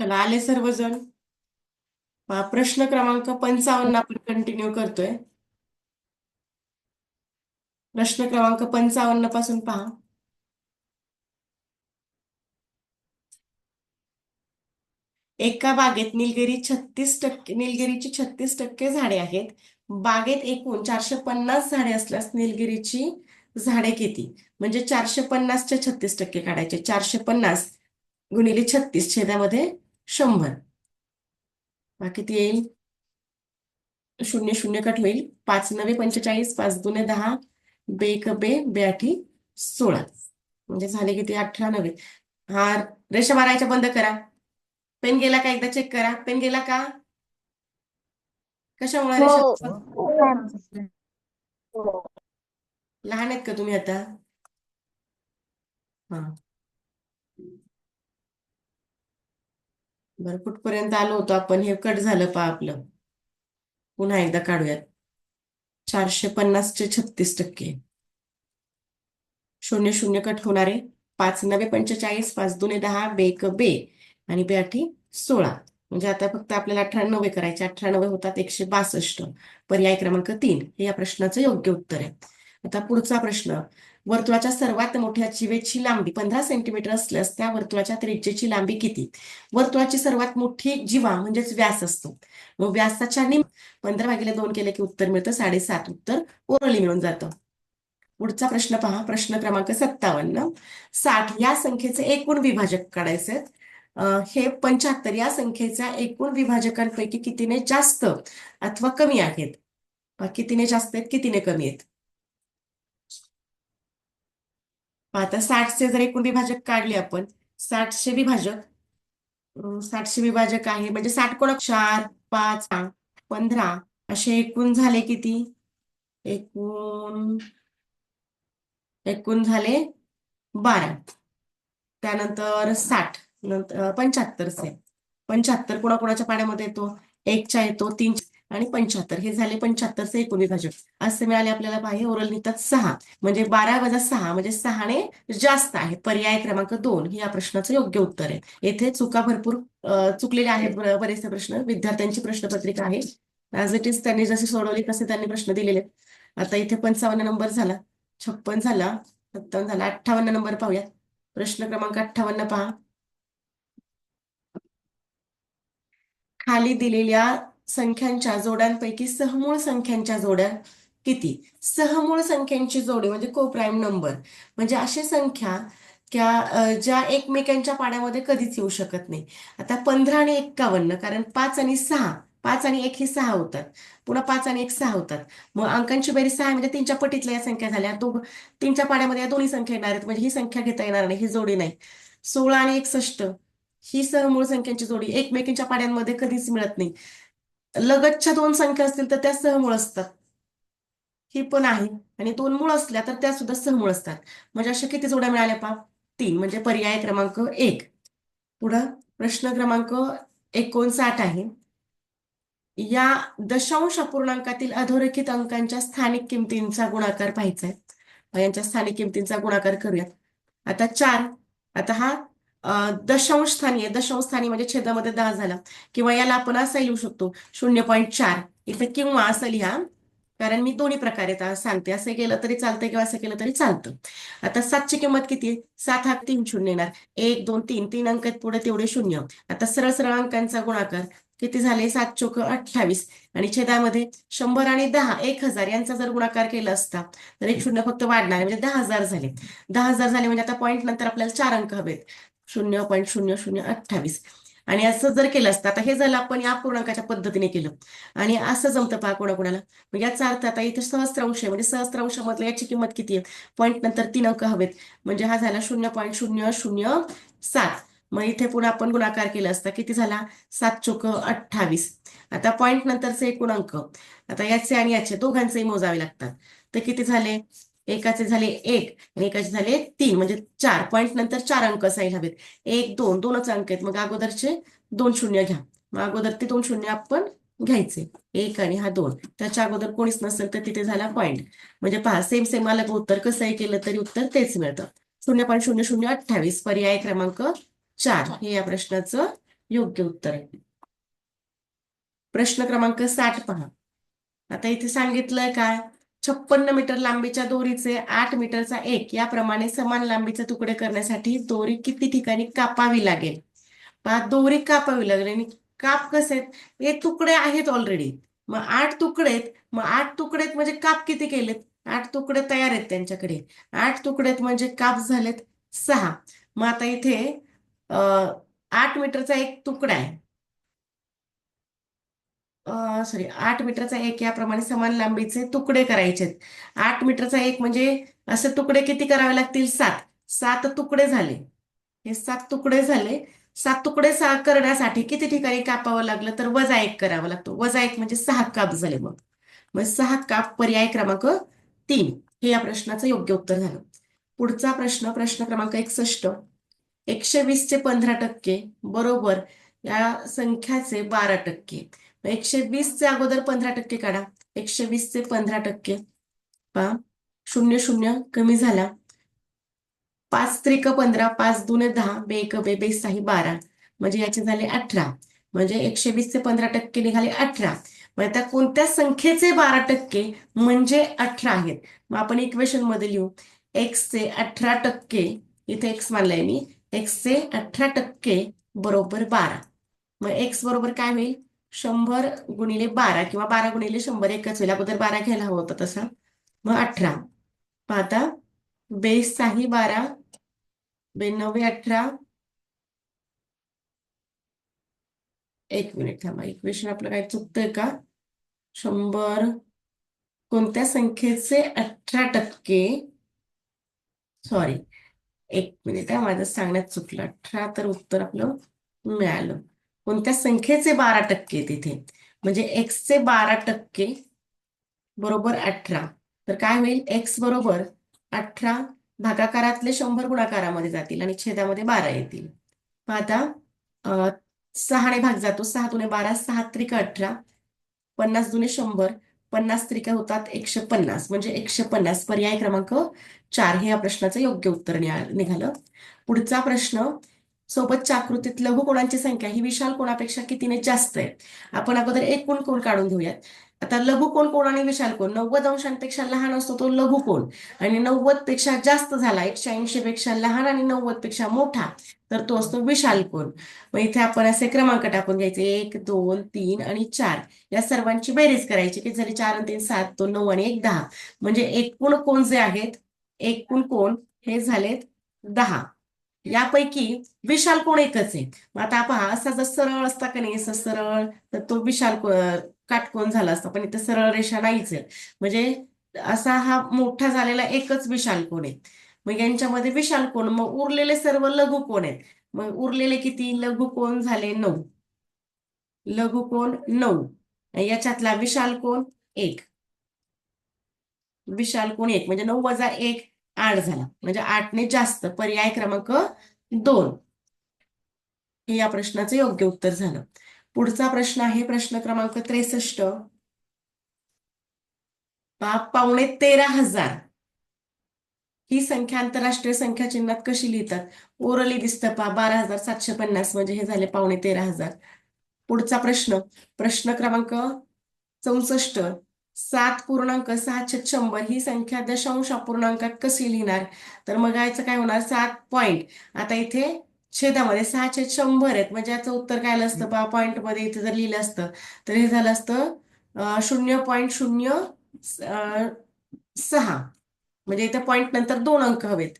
चला आले सर्वजण. प्रश्न क्रमांक पंचावन्न आपण कंटिन्यू करतोय. प्रश्न क्रमांक पंचावन्नपासून पहा. एका बागेत निलगिरी छत्तीस टक्के निलगिरीची छत्तीस टक्के झाडे आहेत. बागेत एकूण चारशे पन्नास झाडे असल्यास निलगिरीची झाडे किती? म्हणजे चारशे पन्नासचे छत्तीस टक्के काढायचे. चारशे पन्नास गुणिले छत्तीस छेदामध्ये शंभर. मग किती येईल. शून्य शून्य कट होईल. पाच नवे पंचेचाळीस पाच दुने दहा बे एक बे बे आठी सोळा. म्हणजे झाले किती? अठरा नवे. हा रेषा मारायच्या बंद करा. पेन गेला का? एकदा चेक करा. पेन गेला का? कशामुळे रेषा? हो. लहान आहेत का तुम्ही आता? हा. बरं कुठपर्यंत आलो होतो आपण हे कट झालं पा आपलं. पुन्हा एकदा काढूयात. चारशे पन्नासचे छत्तीस टक्के. शून्य शून्य कट होणारे. पाच नवे पंचेचाळीस पाच दुने दहा बे बे आणि बे आठी सोळा. म्हणजे आता फक्त आपल्याला अठ्ठ्याण्णवे करायचे. अठ्ठ्याण्णवे होतात एकशे बासष्ट. पर्याय क्रमांक तीन. हे या प्रश्नाचं योग्य उत्तर आहे. आता पुढचा प्रश्न. वर्तुळाच्या सर्वात मोठ्या जिवेची लांबी पंधरा सेंटीमीटर असल्यास त्या वर्तुळाच्या त्रिज्येची लांबी किती? वर्तुळाची सर्वात मोठी जिवा म्हणजेच व्यास असतो. मग व्यासाच्या निम पंधरा भागिले दोन केले की उत्तर मिळतं साडेसात उत्तर ओरली मिळून जातं. पुढचा प्रश्न पहा प्रश्न क्रमांक सत्तावन्न. साठ या संख्येचे एकूण विभाजक काढायचे हे पंच्याहत्तर या संख्येच्या एकूण विभाजकांपैकी कितीने जास्त अथवा कमी आहेत? कितीने जास्त आहेत कितीने कमी आहेत? आता साठचे जर एकूण विभाजक काढले आपण साठशे विभाजक साठशे विभाजक आहे. म्हणजे साठ कोण चार पाच पंधरा असे एकूण झाले किती? एकूण एकूण झाले बारा. त्यानंतर साठ नंतर पंच्याहत्तरचे पंच्याहत्तर कोणाकोणाच्या पाण्यामध्ये येतो? एकच्या येतो तीन आणि पंच्याहत्तर. हे झाले पंच्याहत्तरचे एकूण विभाजक असे मिळाले आपल्याला पाहिजे ओरल निघतात सहा. म्हणजे बारा वजा सहा म्हणजे सहाने जास्त आहे पर्याय क्रमांक दोन हे या प्रश्नाचं योग्य उत्तर आहे. येथे चुका भरपूर चुकलेले चुकलेल्या आहेत बरेचसे प्रश्न. विद्यार्थ्यांची प्रश्नपत्रिका आहे. ऍज इट इज त्यांनी जसे सोडवले तसे त्यांनी प्रश्न दिलेले. आहेत. आता इथे पंचावन्न नंबर झाला. छप्पन झाला सत्तावन्न झाला. अठ्ठावन्न नंबर पाहूया. प्रश्न क्रमांक अठ्ठावन्न पहा. खाली दिलेल्या संख्यांच्या जोड्यांपैकी सहमूळ संख्यांच्या जोड्या किती? सहमूळ संख्यांची जोडी म्हणजे कोप्राईम नंबर. म्हणजे अशी संख्या त्या ज्या एकमेकांच्या पाड्यामध्ये कधीच येऊ शकत नाही. आता पंधरा आणि एक्कावन्न कारण पाच आणि सहा पाच आणि एक हे सहा होतात. पुन्हा पाच आणि एक सहा होतात. मग अंकांची बेरीज सहा म्हणजे तीनच्या पटीतल्या या संख्या झाल्या. दोघ तीनच्या पाड्यामध्ये या दोन्ही संख्या येणार आहेत. म्हणजे ही संख्या घेता येणार नाही ही जोडी नाही. सोळा आणि एकसष्ट ही सहमूळ संख्यांची जोडी एकमेकींच्या पाड्यांमध्ये कधीच मिळत नाही. लगतच्या दोन संख्या असतील तर त्या सहमूळ असतात. ही पण आहे. आणि दोन मूळ असल्या तर त्या सुद्धा सहमूळ असतात. म्हणजे अशा किती जोड्या मिळाल्या पा तीन म्हणजे पर्याय क्रमांक एक. पुढं प्रश्न क्रमांक एकोणसाठ आहे. या दशांश अपूर्णांकातील अधोरेखित अंकांच्या स्थानिक किमतींचा गुणाकार पाहायचा आहे. यांच्या स्थानिक किमतींचा गुणाकार करूयात. आता चार आता हा दशांश स्थानी आहे. दशांश स्थानी म्हणजे छेदामध्ये दहा झाला. किंवा याला आपण असा लिहू शकतो. शून्य पॉईंट चार. इथे किंवा असं लिहा. कारण मी दोन्ही प्रकारे आता सांगते. असं केलं तरी चालतंय किंवा असं केलं तरी चालतं. आता सातची किंमत किती आहे? सात हा तीन शून्य येणार. एक दोन तीन. तीन अंक पुढे तेवढे शून्य. आता सरळ सरळ अंकांचा गुणाकार. किती झाले? सात चोक अठ्ठावीस. आणि छेदामध्ये शंभर आणि दहा एक हजार यांचा जर गुणाकार केला असता तर एक शून्य फक्त वाढणार म्हणजे दहा हजार झाले. दहा हजार झाले म्हणजे आता पॉईंट नंतर आपल्याला चार अंक हवेत. शून्य पॉईंट शून्य शून्य अठ्ठावीस. आणि असं जर केलं असतं आता हे झालं आपण या पूर्णांकाच्या पद्धतीने केलं. आणि असं जमतं पहा कोणाकोणाला मग याचा अर्थ आता इथे सहस्त्रांश आहे म्हणजे सहस्त्रांशामधलं याची किंमत किती आहे? पॉईंट नंतर तीन अंक हवेत. म्हणजे हा झाला शून्य पॉईंट शून्य शून्य सात. मग इथे पुन्हा आपण गुणाकार केला असता किती झाला? सात चोक अठ्ठावीस. आता पॉईंट नंतरचे एकूण अंक. आता याचे आणि याचे दोघांचेही मोजावे लागतात. तर किती झाले? एकाचे झाले एक आणि एकाचे झाले तीन म्हणजे चार. पॉईंट नंतर चार अंक असायला हवेत. एक दोन दोनच अंक आहेत. मग अगोदरचे दोन शून्य घ्या. मग अगोदर ते दोन शून्य आपण घ्यायचे. एक आणि हा दोन. त्याच्या अगोदर कोणीच नसेल तर तिथे झाला पॉईंट म्हणजे पहा सेम सेम अलग उत्तर कसंही केलं तरी उत्तर तेच मिळतं. शून्य पॉईंट शून्य शून्य अठ्ठावीस. पर्याय क्रमांक चार. हे या प्रश्नाचं योग्य उत्तर आहे. प्रश्न क्रमांक साठ पहा. आता इथे सांगितलंय काय? छप्पन्न मीटर लांबीच्या दोरीचे आठ मीटरचा एक याप्रमाणे समान लांबीचे तुकडे करण्यासाठी दोरी किती ठिकाणी कापावी लागेल? पहा दोरी कापावी लागेल आणि काप कसे आहेत? हे तुकडे आहेत ऑलरेडी मग आठ तुकडेत मग आठ तुकडेत म्हणजे काप किती केलेत? आठ तुकडे तयार आहेत त्यांच्याकडे. आठ तुकडेत म्हणजे काप झालेत सहा. मग आता इथे आठ मीटरचा एक तुकडा आहे. सॉरी आठ मीटरचा एक याप्रमाणे समान लांबीचे तुकडे करायचे आठ मीटरचा एक म्हणजे असे तुकडे किती करावे लागतील? सात. सात तुकडे झाले. हे सात तुकडे झाले. सात तुकडे सा करण्यासाठी किती ठिकाणी कापावं लागलं? तर वजा एक करावा लागतो. वजा एक म्हणजे सहा काप झाले मग. मग सहा काप पर्याय क्रमांक तीन. हे या प्रश्नाचं योग्य उत्तर झालं. पुढचा प्रश्न प्रश्न क्रमांक एकसष्ट. एकशे वीसचे पंधरा टक्के बरोबर या संख्याचे बारा टक्के. एकशे वीसचे अगोदर पंधरा टक्के काढा. एकशे वीसचे पंधरा टक्के. पहा शून्य शून्य कमी झाला. पाच त्रिक पंधरा पाच दोन दहा बे एक बे बे साही बारा. म्हणजे याचे झाले अठरा. म्हणजे एकशे वीसचे पंधरा टक्के निघाले अठरा. मग त्या कोणत्या संख्येचे बारा टक्के म्हणजे अठरा आहेत? मग आपण इक्वेशनमध्ये लिहू. एक्सचे अठरा टक्के इथे एक्स मानलाय मी. एक्सचे अठरा टक्के बरोबर बारा. मग एक्स बरोबर काय होईल? शंभर गुणिले बारा किंवा बारा गुणिले शंभर एकच होईल. अगोदर बारा घ्यायला हवा होता तसा. मग अठरा. मग आता. बेस साही बारा. बेनव्वे अठरा. एक मिनिट थांबा. इक्वेशन आपलं काय चुकतंय का? शंभर कोणत्या संख्येचे अठरा टक्के? सॉरी एक मिनिट आहे माझं सांगण्यात चुकलं. अठरा तर उत्तर आपलं मिळालं. कोणत्या संख्येचे बारा टक्के तिथे म्हणजे एक्सचे बारा टक्के बरोबर अठरा. तर काय होईल? एक्स बरोबर अठरा भागाकारातले शंभर गुणाकारामध्ये जातील आणि छेदामध्ये बारा येतील. मग आता सहाने भाग जातो. सहा दुने बारा सहा त्रिका अठरा. पन्नास दुने शंभर. पन्नास त्रिका होतात एकशे पन्नास. म्हणजे एकशे पन्नास पर्याय क्रमांक चार हे या प्रश्नाचं योग्य उत्तर निघालं. पुढचा प्रश्न सोबतच्या आकृतीत लघु कोणांची संख्या ही विशाल कोणापेक्षा कितीने जास्त आहे? आपण अगोदर एकूण कोण काढून घेऊयात. आता लघु कोण कोण आणि विशाल कोण? नव्वद अंशांपेक्षा लहान असतो तो लघु कोण. आणि नव्वदपेक्षा जास्त झाला एकशे ऐंशी पेक्षा लहान आणि नव्वदपेक्षा मोठा तर तो असतो विशाल कोण. मग इथे आपण असे क्रमांक टाकून घ्यायचे. एक दोन तीन आणि चार. या सर्वांची बेरीज करायची की जरी चार आणि तीन सात दोन नऊ आणि एक दहा. म्हणजे एकूण कोण जे आहेत एकूण कोण हे झालेत दहा. यापैकी विशाल कोण एकच आहे? मग आता पहा असा जर सरळ असता का नाही असं सरळ तर तो विशाल काटकोण काटकोन झाला असता पण इथे सरळ रेषा नाहीच आहे. म्हणजे असा हा मोठा झालेला एकच विशाल कोण आहे? मग यांच्यामध्ये विशाल कोण? मग उरलेले सर्व लघु कोण आहेत? मग उरलेले किती? लघु कोण झाले? नऊ. लघु कोण? नऊ. याच्यातला विशाल कोण? एक. विशाल कोण? एक. म्हणजे नऊ वजा एक आठ झाला. म्हणजे आठने जास्त पर्याय क्रमांक दोन. हे या प्रश्नाचं योग्य उत्तर झालं. पुढचा प्रश्न आहे प्रश्न क्रमांक त्रेसष्ट. पहा, पावणे तेरा हजार. ही संख्या आंतरराष्ट्रीय संख्या चिन्हात कशी लिहितात? ओरली दिसतं पहा बारा हजार सातशे पन्नास म्हणजे हे झाले पावणे तेरा हजार. पुढचा प्रश्न प्रश्न क्रमांक चौसष्ट. सात पूर्णांक सहाशे शंभर ही संख्या दशांश अपूर्णांकात कशी लिहिणार? तर मग याचं काय होणार? सात पॉइंट आता इथे छेदामध्ये सहाशे शंभर आहेत. म्हणजे याचं उत्तर काय आलं असतं? बा पॉइंटमध्ये इथे जर लिहिलं असतं तर हे झालं असतं शून्य पॉईंट शून्य सहा. म्हणजे इथे पॉइंट नंतर दोन अंक हवेत.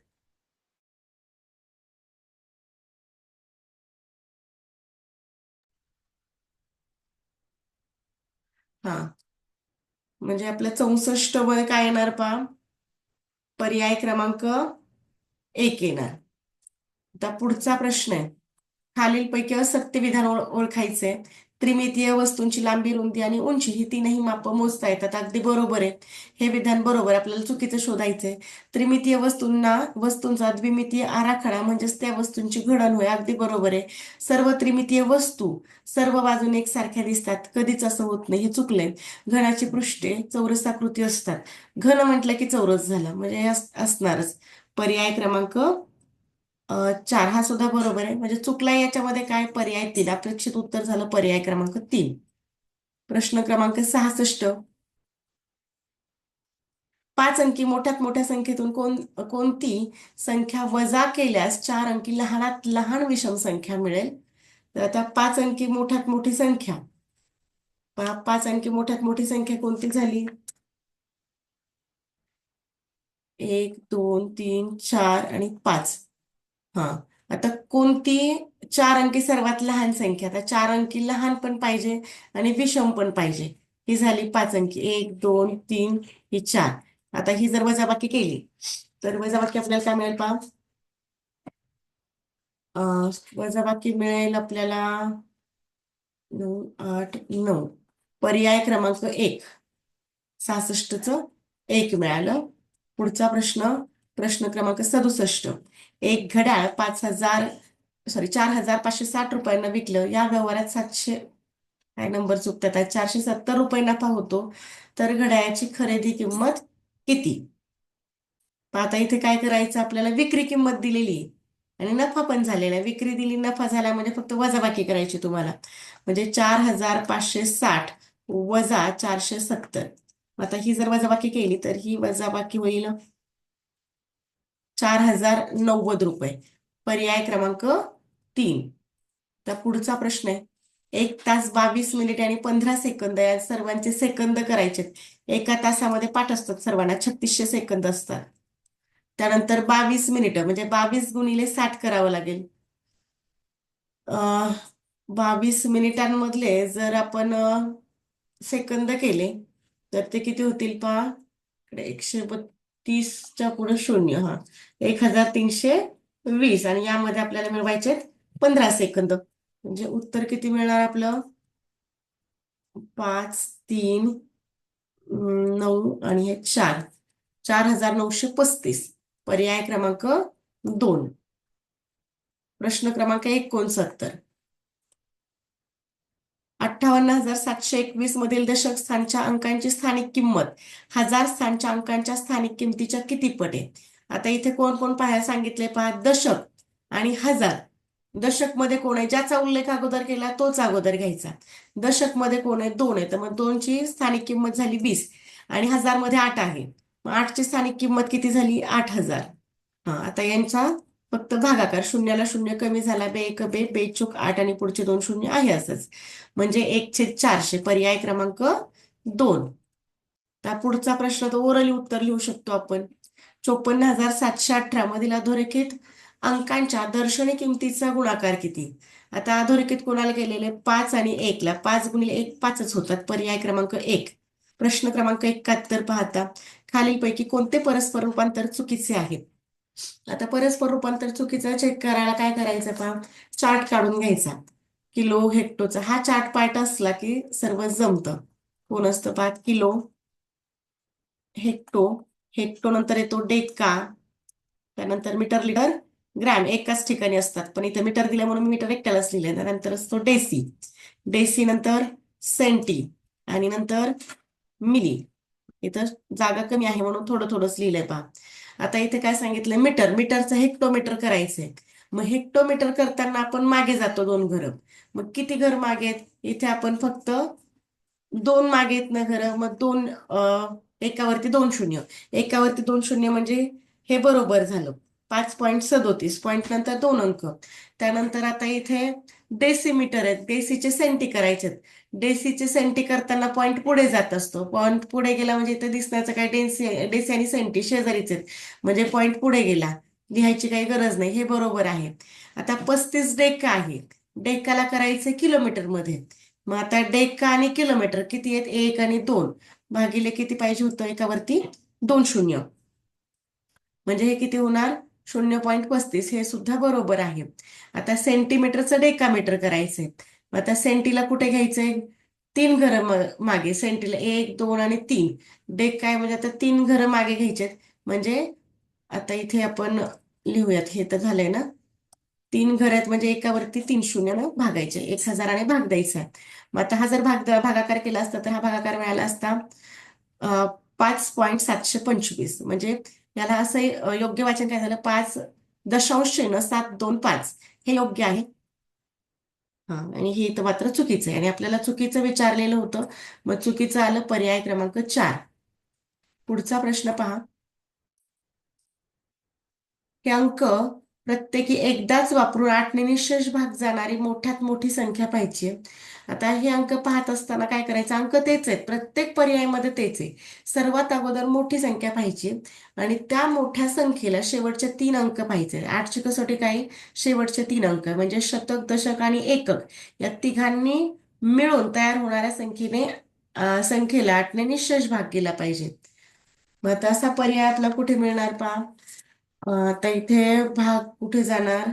हा. म्हणजे आपलं चौसष्ट वय काय येणार पा? पर्याय क्रमांक एक येणार. आता पुढचा प्रश्न आहे. खालीलपैकी असत्य विधान ओळखायचे. त्रिमितीय वस्तूंची लांबी रुंदी आणि उंची ही तीनही माप मोजता येतात. अगदी बरोबर आहे. हे विधान बरोबर आपल्याला चुकीचं शोधायचंय. त्रिमितीय वस्तूंना वस्तूंचा द्विमितीय आराखडा म्हणजेच त्या वस्तूंची घडण होय. अगदी बरोबर आहे. सर्व त्रिमितीय वस्तू सर्व बाजूने एकसारख्या दिसतात. कधीच असं होत नाही. हे चुकलंय. घनाची पृष्ठे चौरसाकृती असतात. घन म्हटलं की चौरस झालं. म्हणजे असणारच. पर्याय क्रमांक चार हा सुद्धा बरोबर आहे. म्हणजे चुकला याच्यामध्ये काय पर्याय तीन. अपेक्षित उत्तर झालं पर्याय क्रमांक तीन. प्रश्न क्रमांक सहासष्ट. पाच अंकी मोठ्यात मोठ्या संख्येतून कोण कोणती संख्या वजा केल्यास चार अंकी लहानात लहान विषम संख्या मिळेल. तर आता पाच अंकी मोठ्यात मोठी संख्या. पाच अंकी मोठ्यात मोठी संख्या कोणती झाली? एक दोन तीन चार आणि पाच. हा. आता कोणती चार अंकी सर्वात लहान संख्या? आता चार अंकी लहान पण पाहिजे आणि विषम पण पाहिजे. ही झाली पाच अंकी. एक दोन तीन ही चार. आता ही जर वजाबाकी केली तर वजाबाकी आपल्याला काय मिळेल पहा? वजाबाकी मिळेल आपल्याला नऊ आठ नऊ. पर्याय क्रमांक एक. सहासष्टचं एक मिळालं. पुढचा प्रश्न प्रश्न क्रमांक सदुसष्ट. एक घड्याळ पाच हजार सॉरी चार हजार पाचशे साठ रुपयांना विकलं. या व्यवहारात सातशे काय नंबर चुकतात आहे? चारशे सत्तर रुपये नफा होतो तर घड्याळाची खरेदी किंमत किती? आता इथे काय करायचं? आपल्याला विक्री किंमत दिलेली आहे. आणि नफा पण झालेला आहे. विक्री दिली नफा झाला म्हणजे फक्त वजाबाकी करायची तुम्हाला. म्हणजे चार हजार पाचशे साठ वजा चारशे सत्तर. आता ही जर वजाबाकी केली तर ही वजाबाकी होईल. चार हजार नव्वद रुपये. पर्याय क्रमांक तीन. तर पुढचा प्रश्न आहे. एक तास बावीस मिनिट आणि पंधरा सेकंद या सर्वांचे सेकंद करायचे एका तासामध्ये पाठ असतात सर्वांना छत्तीसशे सेकंद असतात. त्यानंतर बावीस मिनिटं म्हणजे बावीस गुणिले साठ करावं लागेल. बावीस मिनिटांमधले जर आपण सेकंद केले तर ते किती होतील पहा. इकडे एकशे तीसच्या पुढे शून्य हा. एक हजार तीनशे वीस आणि यामध्ये आपल्याला मिळवायचे पंधरा सेकंद. म्हणजे उत्तर किती मिळणार आपलं? पाच तीन नऊ आणि हे चार. चार हजार नऊशे पस्तीस. पर्याय क्रमांक दोन. प्रश्न क्रमांक एकोणसत्तर अठ्ठावन्न हजार सातशे एकवीस मधील दशक स्थानच्या अंकांची स्थानिक किंमत. हजार स्थानच्या अंकांच्या स्थानिक किमतीच्या किती पट आहे आता इथे कोण कोण पाहायला सांगितले? पहा दशक आणि हजार. दशकमध्ये कोण आहे? ज्याचा उल्लेख अगोदर केला तोच अगोदर घ्यायचा. दशकमध्ये कोण आहे? दोन आहे. तर मग दोनची स्थानिक किंमत झाली वीस आणि हजारमध्ये आठ आहे. मग आठची स्थानिक किंमत किती झाली? आठ हजार. हा आता यांचा फक्त भागाकार शून्याला शून्य कमी झाला बे एक बे बेचूक आठ आणि पुढचे दोन शून्य आहे असंच. म्हणजे एक छेद चारशे पर्याय क्रमांक दोन. त्या पुढचा प्रश्न तो ओरली उत्तर लिहू शकतो आपण. चोपन्न हजार सातशे अठरा मधील अधोरेखित अंकांच्या दर्शनी किमतीचा गुणाकार किती? आता अधोरेखित कोणाला केलेले? पाच आणि एकला पाच गुणिले एक पाचच होतात. पर्याय क्रमांक एक. प्रश्न क्रमांक एकाहत्तर पाहता. खालीलपैकी कोणते परस्पर रूपांतर चुकीचे आहेत आता परस्पर रूपांतर चुकीचं चेक करायला काय करायचं पहा? चार्ट काढून घ्यायचा. किलो हेक्टोचा हा चार्ट पार्ट असला की सर्व जमतं. कोण असतं पहा? किलो हेक्टो हेक्टो नंतर येतो डेका. त्यानंतर मीटर लिटर ग्रॅम एकाच ठिकाणी असतात. पण इथे मीटर दिल्या म्हणून मी मीटर एकट्यालाच लिहिलंय. त्यानंतर असतो डेसी डेसी नंतर सेंटी आणि नंतर मिली इथं जागा कमी आहे म्हणून थोडं थोडंच लिहिलंय पहा. आता इथे काय सांगितलंय? मीटर. मीटरचं हेक्टोमीटर करायचंय. मग हेक्टोमीटर करताना आपण मागे जातो दोन घरं. मग किती घर मागे आहेत? इथे आपण फक्त दोन मागे आहेत ना घरं. मग दोन एकावरती दोन शून्य. एकावरती दोन शून्य म्हणजे हे बरोबर झालं. पाच पॉईंट सदोतीस पॉईंट नंतर दोन अंक. त्यानंतर आता इथे डेसिमीटर आहेत डेसीचे सेंटी करायचे आहेत डेसीचे सेंटी करताना पॉईंट पुढे जात असतो. पॉईंट पुढे गेला म्हणजे इथे दिसण्याचं काय डेसी डेसी आणि सेंटी शेजारीच आहेत. म्हणजे पॉईंट पुढे गेला. लिहायची काही गरज नाही. हे बरोबर आहे. आता पस्तीस डेका आहे डेकाला करायचे किलोमीटरमध्ये मग आता डेका आणि किलोमीटर किती आहेत? एक आणि दोन. भागिले किती पाहिजे होतं? एकावरती दोन शून्य. म्हणजे हे किती होणार? शून्य पॉईंट पस्तीस हे सुद्धा बरोबर आहे. आता सेंटीमीटरचं डेकामीटर करायचंय. मग आता सेंटीला कुठे घ्यायचंय? तीन घरं मागे सेंटीला एक दोन आणि तीन. डेक काय? म्हणजे आता तीन घरं मागे घ्यायचेत. म्हणजे आता इथे आपण लिहूयात. हे तर झालंय ना? तीन घर आहेत म्हणजे एकावरती तीन शून्यनं भागायचे. एक हजाराने भाग द्यायचा. आहे मग आता हा जर भाग भागाकार केला असता तर हा भागाकार मिळाला असता पाच पॉईंट सातशे पंचवीस. म्हणजे याला असं योग्य वाचन काय झालं? पाच दशांश चिन्ह सात दोन पाच. हे योग्य आहे. हा आणि हे तर मात्र चुकीचं आहे. आणि आपल्याला चुकीचं विचारलेलं होतं. मग चुकीचं आलं पर्याय क्रमांक चार. पुढचा प्रश्न पहा. हे अंक प्रत्येकी एकदाच वापरून आठने निशेष भाग जाणारी मोठ्यात मोठी संख्या पाहिजे. आता हे अंक पाहत असताना काय करायचं? अंक तेच आहेत. प्रत्येक पर्यायामध्ये तेच आहे. सर्वात अगोदर मोठी संख्या पाहिजे आणि त्या मोठ्या संख्येला शेवटचे तीन अंक पाहिजे. आठची कसोटी काय? शेवटचे तीन अंक. म्हणजे शतक दशक आणि एकक. या तिघांनी मिळून तयार होणाऱ्या संख्येने संख्येला आठने निशेष भाग केला पाहिजे. मग आता असा पर्याय आपला कुठे मिळणार पहा? आता इथे भाग कुठे जाणार?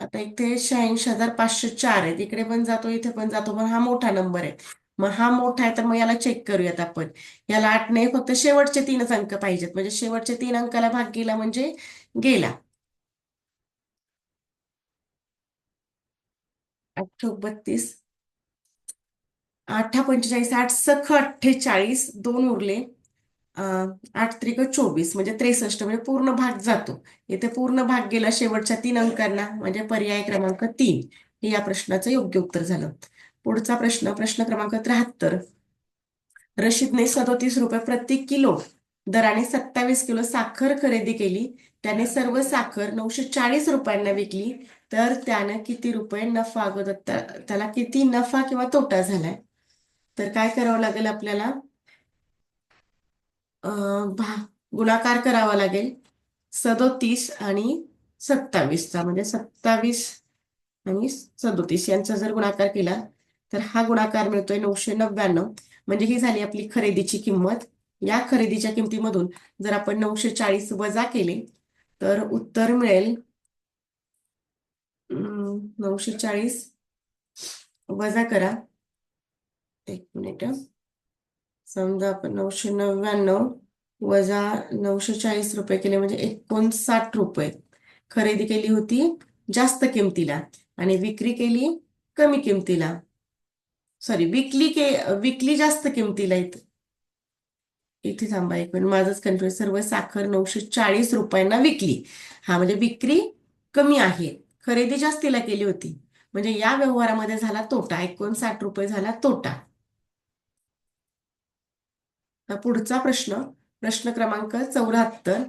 आता इथे शहाऐंशी हजार पाचशे चार आहे इकडे पण जातो इथे पण जातो. पण हा मोठा नंबर आहे. मग हा मोठा आहे तर मग याला चेक करूयात आपण. याला आठ नाही फक्त शेवटचे तीनच अंक पाहिजेत. म्हणजे शेवटचे तीन अंकाला भाग गेला म्हणजे गेला. आठ बत्तीस. आठा पंचेचाळीस आठ सख अठ्ठेचाळीस दोन उरले. आठ त्रिक चोवीस म्हणजे त्रेसष्ट म्हणजे पूर्ण भाग जातो. इथे पूर्ण भाग गेला शेवटच्या तीन अंकांना म्हणजे पर्याय क्रमांक तीन. हे या प्रश्नाचं योग्य उत्तर झालं. पुढचा प्रश्न प्रश्न क्रमांक त्र्याहत्तर. रशीदने सदोतीस रुपये प्रति किलो दराने सत्तावीस किलो साखर खरेदी केली. त्याने सर्व साखर नऊशे चाळीस रुपयांना विकली. तर त्यानं किती रुपये नफा अगोदर त्याला किती नफा किंवा तोटा झालाय? तर काय करावं लागेल आपल्याला? गुणाकार करावा लागेल. सदोतीस आणि सत्तावीसचा म्हणजे सत्तावीस आणि सदोतीस यांचा जर गुणाकार केला तर हा गुणाकार मिळतोय नऊशे नव्याण्णव. म्हणजे ही झाली आपली खरेदीची किंमत. या खरेदीच्या किमतीमधून जर आपण नऊशे चाळीस वजा केले तर उत्तर मिळेल नऊशे चाळीस. वजा करा. एक मिनिट समजा आपण नऊशे नव्याण्णव वजा नऊशे चाळीस रुपये केले म्हणजे एकोणसाठ रुपये. खरेदी केली होती जास्त किमतीला आणि विक्री केली कमी किमतीला. सॉरी विकली के विकली जास्त किमतीला इथे. इथे थांबा एक मिनिट माझंच कन्फ्युज सर्व साखर नऊशे चाळीस रुपयांना विकली. हा म्हणजे विक्री कमी आहे. खरेदी जास्तीला केली होती. म्हणजे या व्यवहारामध्ये झाला तोटा एकोणसाठ रुपये झाला तोटा. पुढचा प्रश्न प्रश्न क्रमांक चौऱ्याहत्तर.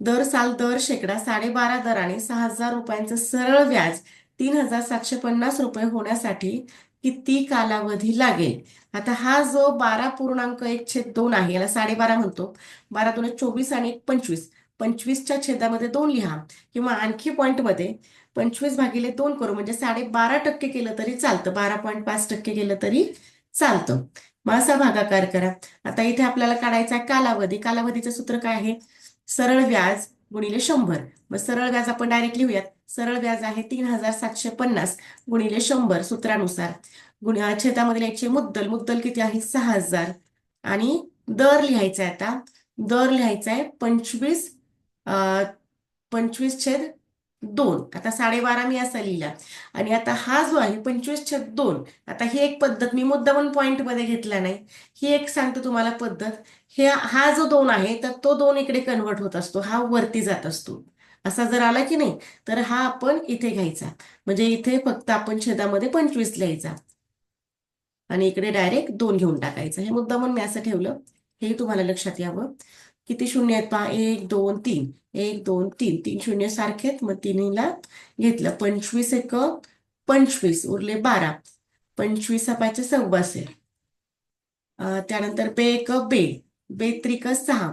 दर साल दर शेकडा साडेबारा दराने सहा हजार रुपयांचं सरळ व्याज तीन हजार सातशे पन्नास रुपये होण्यासाठी किती कालावधी लागेल? आता हा जो बारा पूर्णांक एक छेद दोन आहे याला साडेबारा म्हणतो. बारा दोन चोवीस आणि एक पंचवीस. पंचवीसच्या छेदामध्ये दोन लिहा किंवा आणखी पॉईंटमध्ये पंचवीस भागिले दोन करू म्हणजे साडेबारा टक्के केलं तरी चालतं. बारा पॉईंट पाच टक्के केलं तरी चालतं. मग असा भागाकार करा. आता इथे आपल्याला काढायचा आहे कालावधी. कालावधीचं सूत्र काय आहे? सरळ व्याज गुणिले शंभर. मग सरळ व्याज आपण डायरेक्ट लिहूयात. सरळ व्याज आहे तीन हजार सातशे पन्नास गुणिले शंभर सूत्रानुसार. गुण छेदामध्ये लिहायचे मुद्दल. मुद्दल किती आहे? सहा हजार. आणि दर लिहायचा आहे आता. दर लिहायचा आहे पंचवीस पंचवीस छेद दोन. आता साडेबारा मी असा लिहिला. आणि आता हा जो आहे पंचवीस छेद दोन. आता ही एक पद्धत मी मुद्दामून पॉइंटमध्ये घेतला नाही. ही एक सांगतो तुम्हाला पद्धत. हे हा जो दोन आहे तर तो दोन इकडे कन्वर्ट होत असतो. हा वरती जात असतो. असा जर आला की नाही तर हा आपण इथे घ्यायचा. म्हणजे इथे फक्त आपण छेदामध्ये पंचवीस लिहायचा. आणि इकडे डायरेक्ट दोन घेऊन टाकायचं. हे मुद्दामून मी असं ठेवलं. हे तुम्हाला लक्षात यावं. किती शून्य आहेत पहा? एक दोन तीन. एक दोन तीन. तीन शून्य सारखेत मग तिन्हीला घेतलं. पंचवीस एक पंचवीस. उरले बारा. पंचवीस अपायचे सव्वा असेल त्यानंतर बे एक बे. बे त्रिक सहा.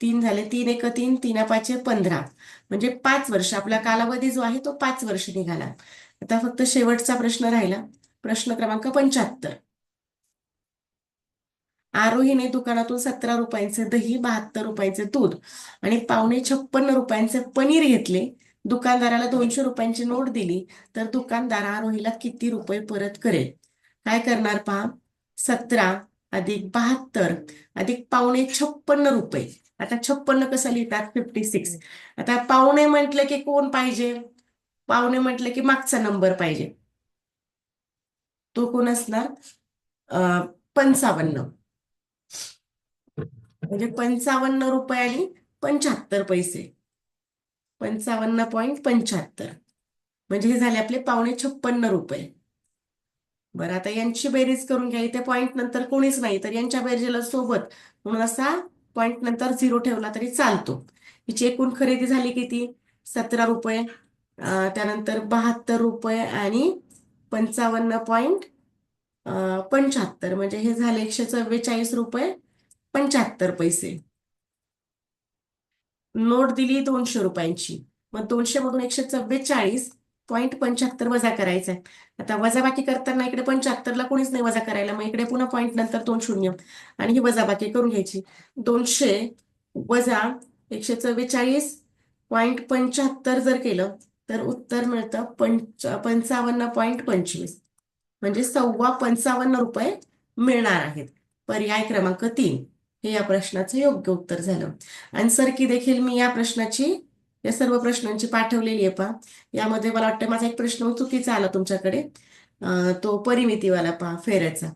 तीन झाले तीन एक तीन. तीन पाचशे पंधरा. म्हणजे पाच वर्ष. आपला कालावधी जो आहे तो पाच वर्ष निघाला. आता फक्त शेवटचा प्रश्न राहिला. प्रश्न क्रमांक पंच्याहत्तर. आरोहीने दुकानातून सतरा रुपयांचे दही बहात्तर रुपयांचे दूध आणि पावणे छप्पन्न रुपयांचे पनीर घेतले. दुकानदाराला दोनशे रुपयांची नोट दिली तर दुकानदार आरोहीला किती रुपये परत करेल? काय करणार पहा? सतरा अधिक बहात्तर अधिक पावणे छप्पन्न रुपये. आता छप्पन्न कसं लिहितात? फिफ्टी सिक्स आता पावणे म्हटलं की कोण पाहिजे? पावणे म्हटलं की मागचा नंबर पाहिजे. तो कोण असणार? पंचावन्न. म्हणजे पंचावन्न रुपये आणि पंच्याहत्तर पैसे. पंचावन्न पॉईंट पंच्याहत्तर. म्हणजे हे झाले आपले पावणे छप्पन्न रुपये. बरं आता यांची बेरीज करून घ्या. इथे पॉईंट नंतर कोणीच नाही तर यांच्या बेरजेला सोबत म्हणून असा पॉईंट नंतर झिरो ठेवला तरी चालतो. हिची एकूण खरेदी झाली किती? सतरा रुपये. त्यानंतर बहात्तर रुपये आणि पंचावन्न पॉईंट पंच्याहत्तर. म्हणजे हे झाले एकशे चव्वेचाळीस रुपये. पंच्याहत्तर पैसे. नोट दिली दोनशे रुपयांची. मग दोनशे मधून एकशे चव्वेचाळीस पॉईंट पंच्याहत्तर वजा करायचा आहे आता वजाबाकी करताना इकडे पंच्याहत्तरला कोणीच नाही वजा करायला. मग इकडे पुन्हा पॉईंट नंतर दोन शून्य. आणि ही वजाबाकी करून घ्यायची. दोनशे वजा एकशे चव्वेचाळीस पॉईंट पंच्याहत्तर जर केलं तर उत्तर मिळतं पंच पंचावन्न पॉईंट पंचवीस. म्हणजे सव्वा पंचावन्न रुपये मिळणार आहेत. पर्याय क्रमांक तीन. हे या प्रश्नाचं योग्य उत्तर झालं. आन्सर की देखील मी या प्रश्नाची या सर्व प्रश्नांची पाठवलेली आहे पहा. यामध्ये मला वाटतं माझा एक प्रश्न चुकीचा आला तुमच्याकडे. तो परिमितीवाला पहा फेऱ्याचा.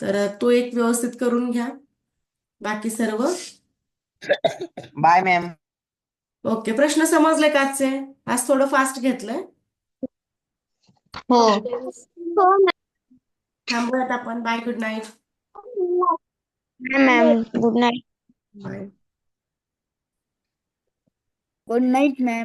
तर तो एक व्यवस्थित करून घ्या. बाकी सर्व? बाय मॅम ओके प्रश्न समजले का आजचे? आज थोडं फास्ट घेतलंय. हो. थांबूयात आपण. Bye good night ma'am good night bye good night ma'am